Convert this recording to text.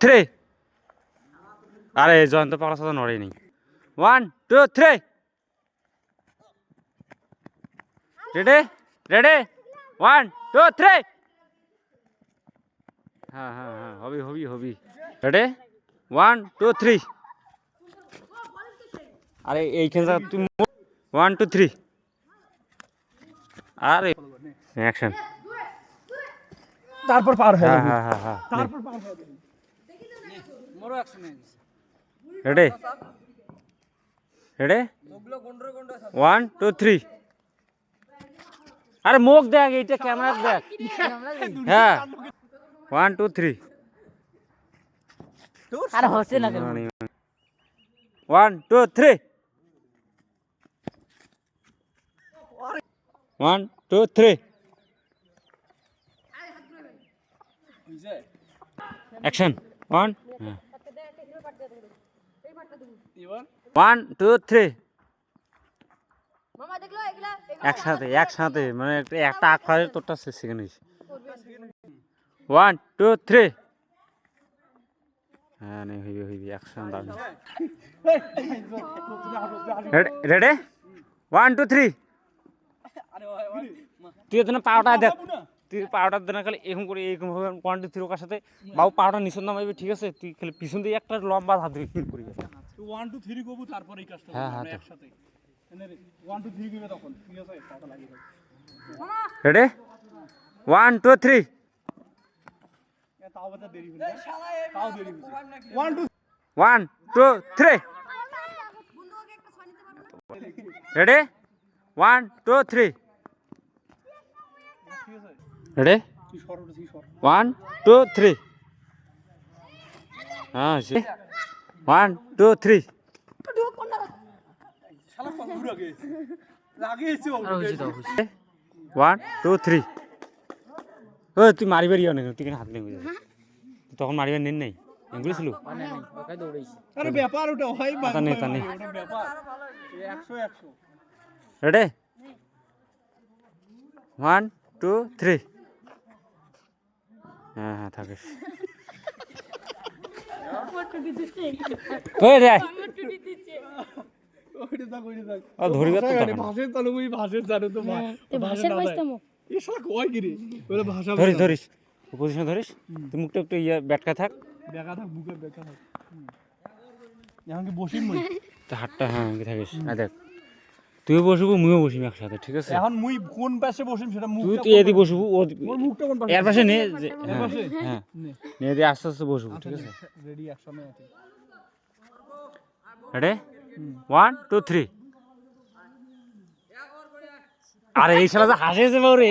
Three. আরে জয়ন্ত পাগলা সাথে নড়েই নেই one two three ready ready one two three হ্যাঁ হ্যাঁ হ্যাঁ হবি হবি হবি। রেডি ওয়ান টু থ্রি আরে এইখানে তুমি ওয়ান টু থ্রি আরে অ্যাকশন তারপর পার হয়ে হ্যাঁ হ্যাঁ হ্যাঁ হ্যাঁ। তারপর পার হয়ে যাবে ready ready one two three আরে মুখ দেখ এইটা ক্যামেরা দেখ হ্যাঁ ওয়ান টু থ্রি আর হচ্ছে না কেন one two three one two three action one one two three মামা দেখল এগুলা একসাথে একসাথে মানে একটা একটা আখড়ারে তোরটা সেকেন্ড হয়েছে ওয়ান টু থ্রি হ্যাঁ নেই হইবে হইবে একসাথে দাঁড়ানো রেডি ওয়ান টু থ্রি তুই এখানে পাওটা দেখ। তুই পাওটার দিন খালি এরকম করে এরকম ভাবে ওয়ান টু থ্রি ওকার সাথে বাবু পাওটা নিচন নামাইবে ঠিক আছে? তুই খালি পিছন দিয়ে একটা লম্বা হাত ধরে কিন করি ওয়ান টু থ্রি করব তারপরে এই কাজটা হ্যাঁ, হ্যাঁ। একসাথে। ওয়ান টু থ্রি করবে তখন ঠিক আছে? পাটা লাগিয়ে দেবে ready one two three one two one two three ready one two three ready one two three হ্যাঁ one two three one two three ও তুই মারিবারই অনেক তুই কেন হাত লেগে তখন মারিবার নেন নাই? এগুলো ছিল? আরে ব্যাপার ওটা হয় তা নেই, নেই। Ready one two three. হ্যাঁ হ্যাঁ থাকিস। ধরিস ধরিস। পজিশন ধরিস। তুই মুখটা একটু ইয়ে ব্যাটকা থাক। থাক থাক। এখন কি হাতটা হ্যাঁ থাকিস। দেখ। তুইও বসবো মুইও বসিম একসাথে ঠিক আছে? এখন মুই কোন পাশে বসিম সেটা মুখ তুই তুই এদি বসবো ও মুখটা কোন পাশে? এর পাশে নে যে হ্যাঁ হ্যাঁ। নে এদি আস্তে আস্তে বসবো ঠিক আছে? রেডি একসাথে আছে। রেডি ওয়ান টু থ্রি আরে এই শালা তো হাসে বাবু রে